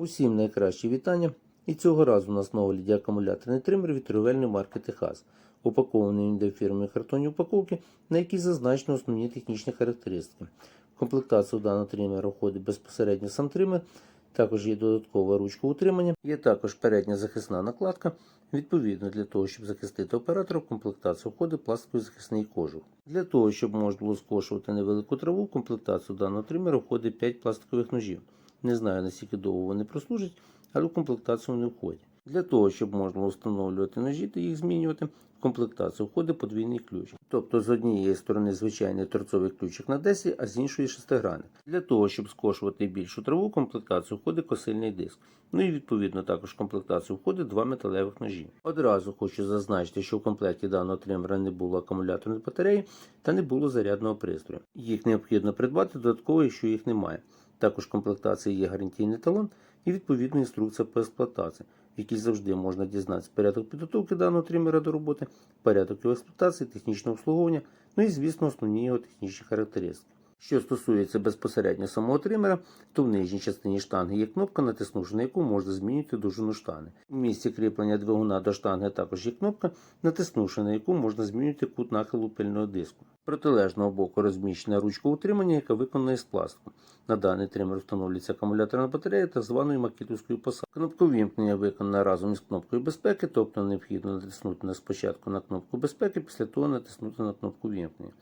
Усім найкращі вітання. І цього разу у нас на огляді акумуляторний тример від торговельної марки Техас, упакований він йде в фірмі картонні упаковки, на якій зазначено основні технічні характеристики. Комплектацію даного тримера входить безпосередньо сам тример, також є додаткова ручка утримання, є також передня захисна накладка. Відповідно, для того, щоб захистити оператора, в комплектацію входить пластиковий захисний кожух. Для того, щоб можна було скошувати невелику траву, в комплектацію даного тримера входить 5 пластикових ножів. Не знаю, наскільки довго вони прослужать, але в комплектацію вони входять. Для того, щоб можна встановлювати ножі та їх змінювати, в комплектацію входить подвійний ключ. Тобто з однієї сторони звичайний торцовий ключик на 10, а з іншої шестигранник. Для того, щоб скошувати більшу траву, в комплектацію входить косильний диск. Ну і відповідно також в комплектацію входить два металевих ножі. Одразу хочу зазначити, що в комплекті даного тримера не було акумуляторної батареї та не було зарядного пристрою. Їх необхідно придбати додатково, якщо їх немає. Також в комплектації є гарантійний талон і відповідна інструкція по експлуатації, в якій завжди можна дізнатися порядок підготовки даного тримера до роботи, порядок його експлуатації, технічного обслуговування, ну і звісно основні його технічні характеристики. Що стосується безпосередньо самого тримера, то в нижній частині штанги є кнопка, натиснувши на яку можна змінювати довжину штани. В місці кріплення двигуна до штанги також є кнопка, натиснувши на яку можна змінювати кут нахилу пильного диску. Протилежного боку розміщена ручка утримання, яка виконана із пластику. На даний тример встановлюється акумуляторна батарея та званою макітовською посадкою. Кнопка вімкнення виконана разом із кнопкою безпеки, тобто необхідно натиснути на спочатку на кнопку безпеки, після того натиснути на кнопку вімкнення.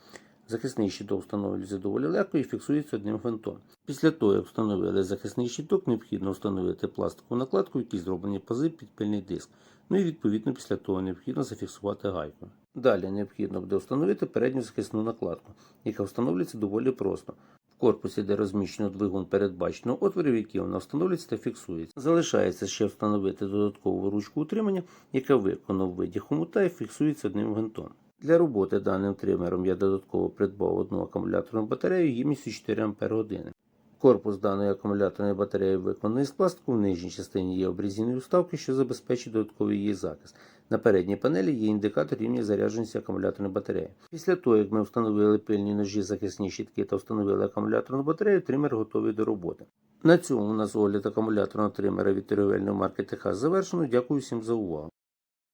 Захисний щиток встановлюється доволі легко і фіксується одним гвинтом. Після того, як встановили захисний щиток, необхідно встановити пластикову накладку, в якій зроблені пази під пильний диск. Ну і відповідно після того необхідно зафіксувати гайку. Далі необхідно буде встановити передню захисну накладку, яка встановлюється доволі просто. В корпусі, де розміщено двигун, передбачено отвори, в які вона встановлюється та фіксується. Залишається ще встановити додаткову ручку утримання, яка виконана в виді хомута і фіксується одним гвинтом. Для роботи даним тримером я додатково придбав одну акумуляторну батарею ємністю 4 Ах. Корпус даної акумуляторної батареї виконаний з пластику. В нижній частині є обрізані уставки, що забезпечують додатковий її захист. На передній панелі є індикатор рівня зарядженості акумуляторної батареї. Після того, як ми встановили пильні ножі, захисні щітки та встановили акумуляторну батарею, тример готовий до роботи. На цьому у нас огляд акумуляторного тримера від торговельної марки Техас завершено. Дякую всім за увагу.